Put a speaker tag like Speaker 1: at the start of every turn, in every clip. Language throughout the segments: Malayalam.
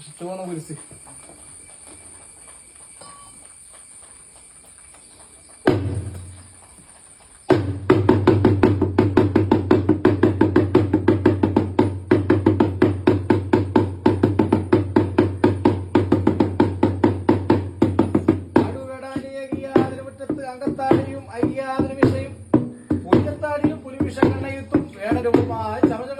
Speaker 1: കുരിശ് അടുവേടാനിയകിയാതിരുമുറ്റത്ത് അങ്കത്താടിയും അയ്യാതിന് വിഷയം പുലിയത്താടിയും പുലിവിഷം കണ്ണയുത്തും വേണരൂപമായ ചമചമൻ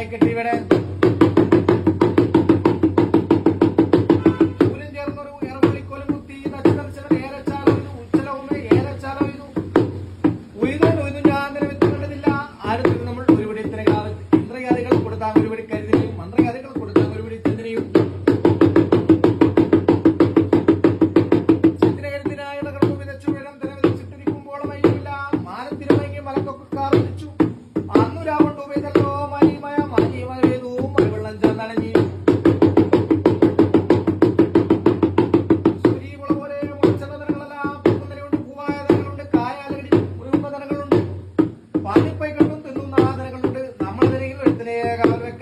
Speaker 1: நாயக்கத்தை விட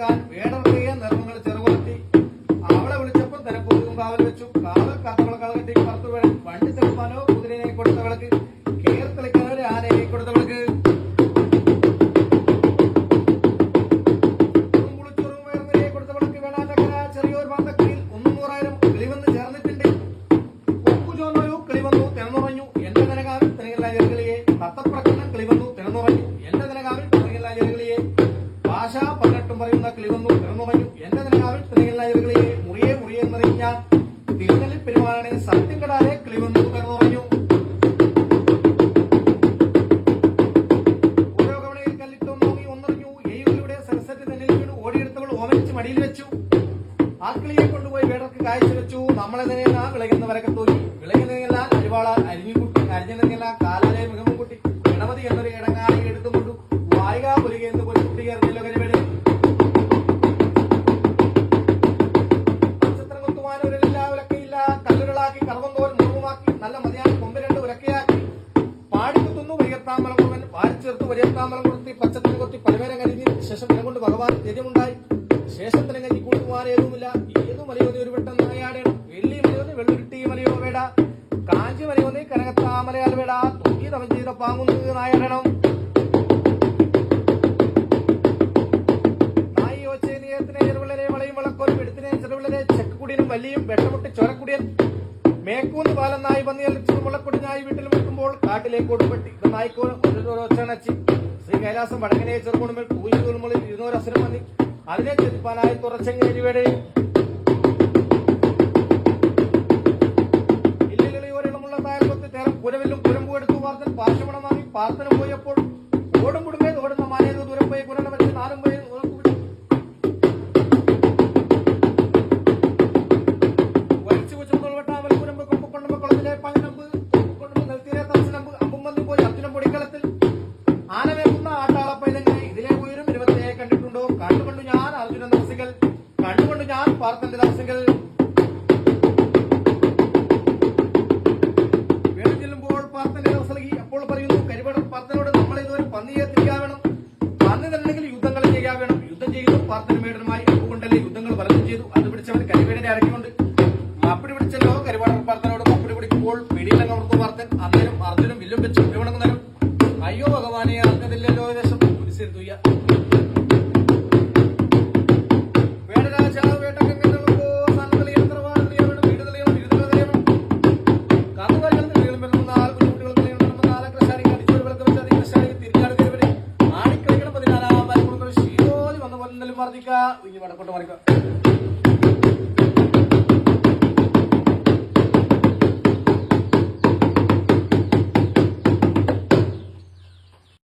Speaker 1: കാവൽ വെക്കാൻ വേടർക്കയെ നിർമ്മങ്ങൾ ചെറുകുലത്തി. അവളെ വിളിച്ചപ്പോൾ തിരക്കൂതും കാവൽ വെച്ചു. കാവൽ കാത്തവളെ കളകട്ടി പുറത്തു വേണം വണ്ടി തെളിപ്പാനോ കുതിരയെ കൊടുത്തവൾക്ക് കേർത്തളിക്കാനോ തെളിക്കാനോ ആനയെ കൊടുത്തവൾക്ക് ആ കിളിയെ കൊണ്ടുപോയി വേടർക്ക് കാഴ്ച വെച്ചു. നമ്മളെ തന്നെ വിളകുന്നവരൊക്കെ തോന്നി. വിളകുന്നതെല്ലാം അരിവാളാൽ അരിഞ്ഞുകുട്ടി അരിഞ്ഞതെല്ലാം കാലാലയ മുഖം കുട്ടി ഗണപതി എന്നൊരു ഇടങ്ങാളി എടുത്തുകൊണ്ടു വായിക പുലിക എന്ന് പോയി കുട്ടി കയറിയല്ലോ ഉലക്കയില്ല. കല്ലുകളാക്കി കറവന്തോൽ മുറിവുമാക്കി നല്ല രണ്ട് പലവേരം കരിഞ്ഞ് ശേഷം കൊണ്ട് ഭഗവാൻ ധൈര്യമുണ്ടായി ശേഷത്തിന് കൂട്ടുവാൻ ഏതുമില്ല ഏതു മലയോതി ഒരു വട്ടം നായാടേണം വെള്ളി മലയോതി വെള്ളുരുട്ടി മലയോ വേട. കാഞ്ചി മലയോതി കനകത്താമലയാൽ വേട. തൊക്കി തവൻ ചെയ്ത പാങ്ങുന്നത് നായാടണം വളയും വളക്കോലും എടുത്തിനെ ചെറുവിളരെ ചെക്കുടിയനും വലിയും വെട്ടമുട്ടി ചൊരക്കുടിയൻ. മേക്കൂന്ന് പാലം നായി പന്നിയലിച്ചു മുളക്കൊടി നായി വീട്ടിൽ വെക്കുമ്പോൾ കാട്ടിലേക്ക് ഇത് നായിക്കോ ഒച്ചണച്ചി. ശ്രീ കൈലാസം വടക്കനെ ചെറുകുണുമേൽ കൂലിമുളിൽ ഇരുന്നൂറ് അസുരം വന്നി. അതിനെ ചെരുപ്പാനായി തുറച്ചെങ്ങേരി ഇല്ലെങ്കിൽ ഇല്ലിളിയോരിടമുള്ള തായൽക്കൊത്ത് തേരം പുരവിലും പുരമ്പു എടുത്തു പാർത്തൻ പാർശ്വമണം വാങ്ങി പാർത്തനും പോയപ്പോൾ Salud. ഇനി വടക്കോട്ട് മറിക്കുക